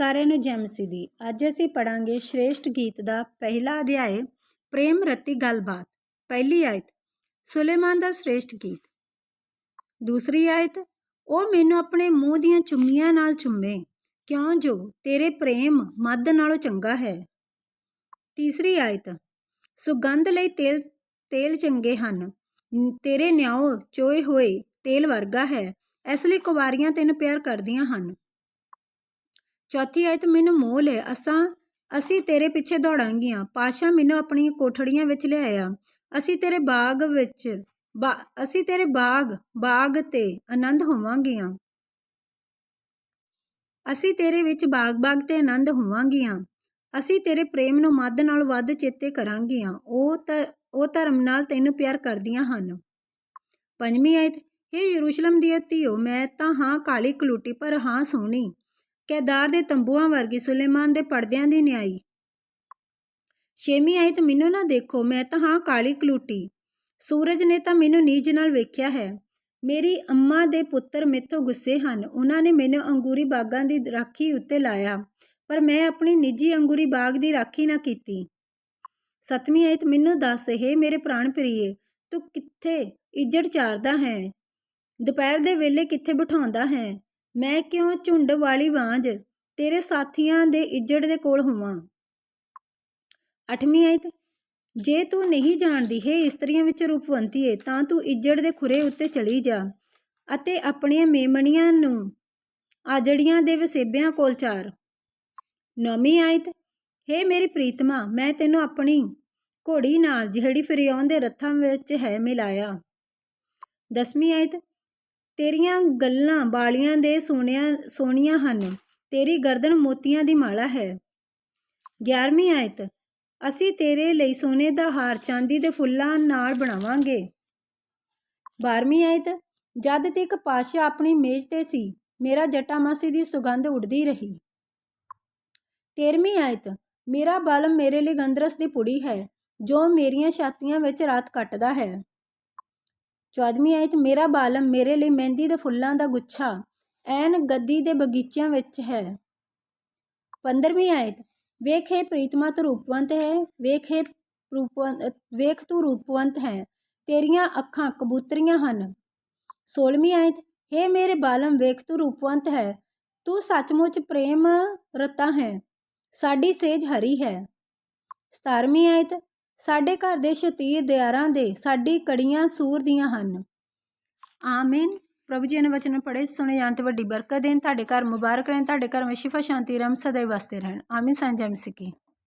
ਸਾਰਿਆਂ ਨੂੰ ਜੈ ਮਸੀਹ ਦੀ ਅੱਜ ਅਸੀਂ ਪੜਾਂਗੇ ਸ਼੍ਰੇਸ਼ਟ ਗੀਤ ਦਾ ਪਹਿਲਾ ਅਧਿਆਇ, ਪ੍ਰੇਮ ਰਤੀ ਗੱਲਬਾਤ, ਪਹਿਲੀ ਆਇਤ, ਸੁਲੇਮਾਨ ਦਾ ਸ਼੍ਰੇਸ਼ਟ ਗੀਤ। ਦੂਸਰੀ ਆਇਤ, ਉਹ ਮੈਨੂੰ ਆਪਣੇ ਮੂੰਹ ਦੀਆਂ ਚੁੰਮੀਆਂ ਨਾਲ ਚੁੰਮੇ, ਕਿਉਂ ਜੋ ਤੇਰੇ ਪ੍ਰੇਮ ਮੱਧ ਨਾਲੋਂ ਚੰਗਾ ਹੈ। ਤੀਸਰੀ ਆਇਤ, ਸੁਗੰਧ ਲਈ ਤੇਲ ਤੇਲ ਚੰਗੇ ਹਨ, ਤੇਰੇ ਨਿਆਓ ਚੋਏ ਹੋਏ ਤੇਲ ਵਰਗਾ ਹੈ, ਇਸ ਲਈ ਕੁਵਾਰੀਆਂ ਤੈਨੂੰ ਪਿਆਰ ਕਰਦੀਆਂ ਹਨ। ਚੌਥੀ ਆਇਤ ਮੈਨੂੰ ਮੋਹ ਲੈ, ਅਸਾਂ, ਅਸੀਂ ਤੇਰੇ ਪਿੱਛੇ ਦੌੜਾਂਗੀਆਂ। ਪਾਸ਼ਾ ਮੈਨੂੰ ਆਪਣੀਆਂ ਕੋਠੜੀਆਂ ਵਿੱਚ ਲਿਆਇਆ ਅਸੀਂ ਤੇਰੇ ਬਾਗ ਵਿੱਚ, ਬਾ- ਅਸੀਂ ਤੇਰੇ ਬਾਗ ਬਾਗ ਤੇ ਆਨੰਦ ਹੋਵਾਂਗੀਆਂ। ਅਸੀਂ ਤੇਰੇ ਵਿੱਚ ਬਾਗ-ਬਾਗ ਤੇ ਆਨੰਦ ਹੋਵਾਂਗੀਆਂ। ਅਸੀਂ ਤੇਰੇ ਪ੍ਰੇਮ ਨੂੰ ਮੱਧ ਨਾਲ ਵੱਧ ਚੇਤੇ ਕਰਾਂਗੀਆਂ। ਉਹ ਤ, ਉਹ ਧਰਮ ਨਾਲ ਤੈਨੂੰ ਪਿਆਰ ਕਰਦੀਆਂ ਹਨ। ਪੰਜਵੀਂ ਆਇਤ, ਹੇ ਯਰੂਸ਼ਲਮ ਦੀ ਧੀਓ, ਮੈਂ ਤਾਂ ਹਾਂ ਕਾਲੀ ਕਲੂਟੀ, ਪਰ ਹਾਂ ਸੋਹਣੀ। ਕੈਦਾਰ ਦੇ ਤੰਬੂਆਂ ਵਰਗੀ ਸੁਲੇਮਾਨ ਦੇ ਪਰਦਿਆਂ ਦੀ ਨਿਆਈ। ਛੇਵੀਂ ਆਇਤ ਮੈਨੂੰ ਨਾ ਦੇਖੋ, ਮੈਂ ਤਾਂ ਹਾਂ ਕਾਲੀ ਕਲੂਟੀ। ਸੂਰਜ ਨੇ ਤਾਂ ਮੈਨੂੰ ਨੀਜ ਨਾਲ ਵੇਖਿਆ ਹੈ। ਮੇਰੀ ਅੰਮਾ ਦੇ ਪੁੱਤਰ ਮੇਥੋਂ ਗੁੱਸੇ ਹਨ। ਉਹਨਾਂ ਨੇ ਮੈਨੂੰ ਅੰਗੂਰੀ ਬਾਗਾਂ ਦੀ ਰਾਖੀ ਉੱਤੇ ਲਾਇਆ, ਪਰ ਮੈਂ ਆਪਣੀ ਨਿੱਜੀ ਅੰਗੂਰੀ ਬਾਗ ਦੀ ਰਾਖੀ ਨਾ ਕੀਤੀ। ਸਤਵੀਂ ਆਇਤ ਮੈਨੂੰ ਦੱਸ, ਹੈ ਮੇਰੇ ਪ੍ਰਾਣ ਪ੍ਰੀਏ, ਤੂੰ ਕਿੱਥੇ ਇੱਜੜ ਚਾਰਦਾ ਹੈ? ਦੁਪਹਿਰ ਦੇ ਵੇਲੇ ਕਿੱਥੇ ਬਿਠਾਉਂਦਾ ਹੈ? ਮੈਂ ਕਿਉਂ ਝੁੰਡ ਵਾਲੀ ਵਾਂਝ ਤੇਰੇ ਸਾਥੀਆਂ ਦੇ ਇੱਜੜ ਦੇ ਕੋਲ ਹੋਵਾਂ? ਅੱਠਵੀਂ ਆਇਤ, ਜੇ ਤੂੰ ਨਹੀਂ ਜਾਣਦੀ, ਹੈ ਇਸਤਰੀਆਂ ਵਿੱਚ ਰੂਪਵੰਤੀ ਹੈ ਤਾਂ ਤੂੰ ਇੱਜੜ ਦੇ ਖੁਰੇ ਉੱਤੇ ਚਲੀ ਜਾ ਅਤੇ ਆਪਣੀਆਂ ਮੇਮਣੀਆਂ ਨੂੰ ਆਜੜੀਆਂ ਦੇ ਵਸੇਬਿਆਂ ਕੋਲ ਚਾਰ। ਨੌਵੀਂ ਆਇਤ, ਹੇ ਮੇਰੀ ਪ੍ਰੀਤਮਾ, ਮੈਂ ਤੈਨੂੰ ਆਪਣੀ ਘੋੜੀ ਨਾਲ ਜਿਹੜੀ ਫਰਿਆਉਣ ਦੇ ਰੱਥਾਂ ਵਿੱਚ ਹੈ ਮਿਲਾਇਆ। ਦਸਵੀਂ ਆਇਤ ਤੇਰੀਆਂ ਗੱਲਾਂ ਬਾਲੀਆਂ ਦੇ ਸੋਹਣਿਆਂ, ਸੋਹਣੀਆਂ ਹਨ, ਤੇਰੀ ਗਰਦਨ ਮੋਤੀਆਂ ਦੀ ਮਾਲਾ ਹੈ। 11ਵੀਂ ਆਇਤ, ਅਸੀਂ ਤੇਰੇ ਲਈ ਸੋਨੇ ਦਾ ਹਾਰ ਚਾਂਦੀ ਦੇ ਫੁੱਲਾਂ ਨਾਲ ਬਣਾਵਾਂਗੇ। 12ਵੀਂ ਆਇਤ, ਜਦ ਤੱਕ ਪਾਸ਼ਾ ਆਪਣੀ ਮੇਜ਼ ਤੇ ਸੀ, ਮੇਰਾ ਜਟਾਮਾਸੀ ਦੀ ਸੁਗੰਧ ਉੱਡਦੀ ਰਹੀ। 13ਵੀਂ ਆਇਤ, ਮੇਰਾ ਬਾਲਮ ਮੇਰੇ ਲਈ ਗੰਦਰਸ ਦੀ ਪੁੜੀ ਹੈ, ਜੋ ਮੇਰੀਆਂ ਛਾਤੀਆਂ ਵਿੱਚ ਰਾਤ ਕੱਟਦਾ ਹੈ। 14ਵੀਂ ਆਇਤ ਮੇਰਾ ਬਾਲਮ ਮੇਰੇ ਲਈ ਮਹਿੰਦੀ ਦੇ ਫੁੱਲਾਂ ਦਾ ਗੁੱਛਾ ਐਨ ਗੱਦੀ ਦੇ ਬਗੀਚਿਆਂ ਵਿੱਚ ਹੈ 15ਵੀਂ ਆਇਤ ਵੇਖ ਹੈ ਪ੍ਰੀਤਮਾ ਤੂੰ ਰੂਪਵੰਤ ਹੈ ਵੇਖ ਹੈ ਰੂਪਵੰਤ ਵੇਖ ਤੂੰ ਰੂਪਵੰਤ ਹੈ ਤੇਰੀਆਂ ਅੱਖਾਂ ਕਬੂਤਰੀਆਂ ਹਨ 16ਵੀਂ ਆਇਤ ਹੈ ਮੇਰੇ ਬਾਲਮ ਵੇਖ ਤੂੰ ਰੂਪਵੰਤ ਹੈ ਤੂੰ ਸੱਚਮੁੱਚ ਪ੍ਰੇਮ ਰਤਾ ਹੈ ਸਾਡੀ ਸੇਜ ਹਰੀ ਹੈ 17ਵੀਂ ਆਇਤ ਸਾਡੇ ਘਰ ਦੇ ਸ਼ਤੀਰ ਦਿਆਰਾਂ ਦੇ ਸਾਡੀ ਕੜੀਆਂ ਸੂਰ ਦੀਆਂ ਹਨ। ਆਮੀਨ। ਪ੍ਰਭੂ ਜੀ ਨੇ ਵਚਨ ਪੜ੍ਹੇ, ਸੁਣੇ ਜਾਣ ਤੇ ਵੱਡੀ ਬਰਕਤ ਦੇਣ। ਤੁਹਾਡੇ ਘਰ ਮੁਬਾਰਕ ਰਹਿਣ, ਤੁਹਾਡੇ ਘਰ ਵਿੱਚ ਸ਼ਿਫਾ, ਸ਼ਾਂਤੀ, ਰਹਿਮ ਸਦਾ ਹੀ ਵਸਦੇ ਰਹਿਣ। ਆਮੀਨ ਸੰਜਮ ਸਿੱਕੀ